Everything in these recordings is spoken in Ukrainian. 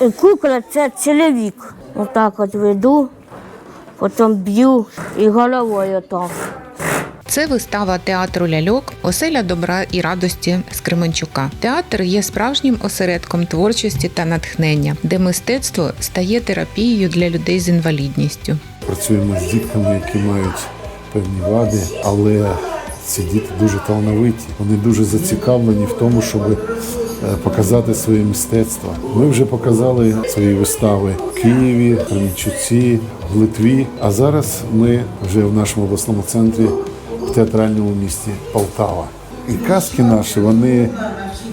Кукла це чоловік. Отак от веду, потім б'ю і головою так. Це вистава театру ляльок Оселя добра і радості з Кременчука. Театр є справжнім осередком творчості та натхнення, де мистецтво стає терапією для людей з інвалідністю. Працюємо з дітками, які мають певні вади, але ці діти дуже талановиті. Вони дуже зацікавлені в тому, щоб е, показати своє мистецтво. Ми вже показали свої вистави в Києві, в Кременчуці, в Литві. А зараз ми вже в нашому обласному центрі в театральному місті Полтава. І казки наші вони,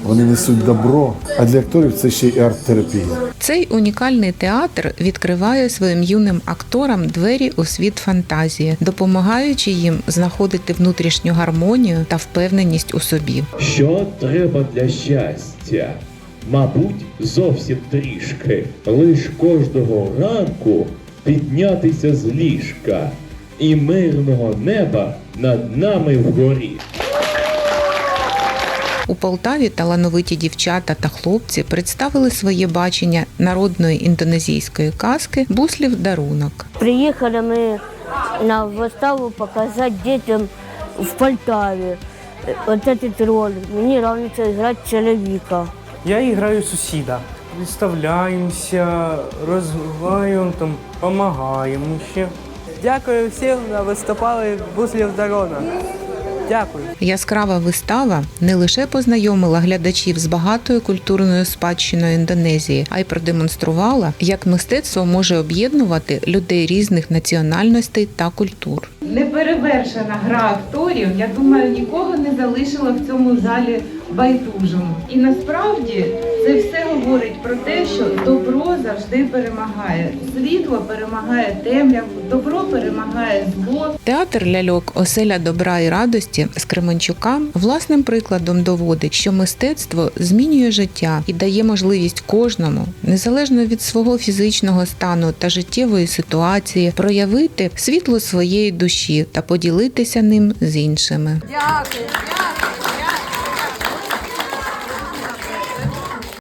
вони несуть добро. А для акторів це ще й арт-терапія. Цей унікальний театр відкриває своїм юним акторам двері у світ фантазії, допомагаючи їм знаходити внутрішню гармонію та впевненість у собі. Що треба для щастя? Мабуть, зовсім трішки. Лиш кожного ранку піднятися з ліжка і мирного неба над нами вгорі. У Полтаві талановиті дівчата та хлопці представили своє бачення народної індонезійської казки Буслів дарунок. Приїхали ми на виставу показати дітям в Полтаві. От этот роль. Мені нравится грати чоловіка. Я играю сусіда. Представляємося, розвиваємо, там, допомагаємо ще. Дякую всім, що виступали в Буслів Дарона. Дякую. Яскрава вистава не лише познайомила глядачів з багатою культурною спадщиною Індонезії, а й продемонструвала, як мистецтво може об'єднувати людей різних національностей та культур. Неперевершена гра акторів, я думаю, нікого не залишила в цьому залі байдужим. І насправді це все говорить про те, що добро завжди перемагає. Світло перемагає темряву, добро перемагає зло. Театр ляльок Оселя добра і радості з Кременчука власним прикладом доводить, що мистецтво змінює життя і дає можливість кожному, незалежно від свого фізичного стану та життєвої ситуації, проявити світло своєї душі та поділитися ним з іншими. Дякую, дякую.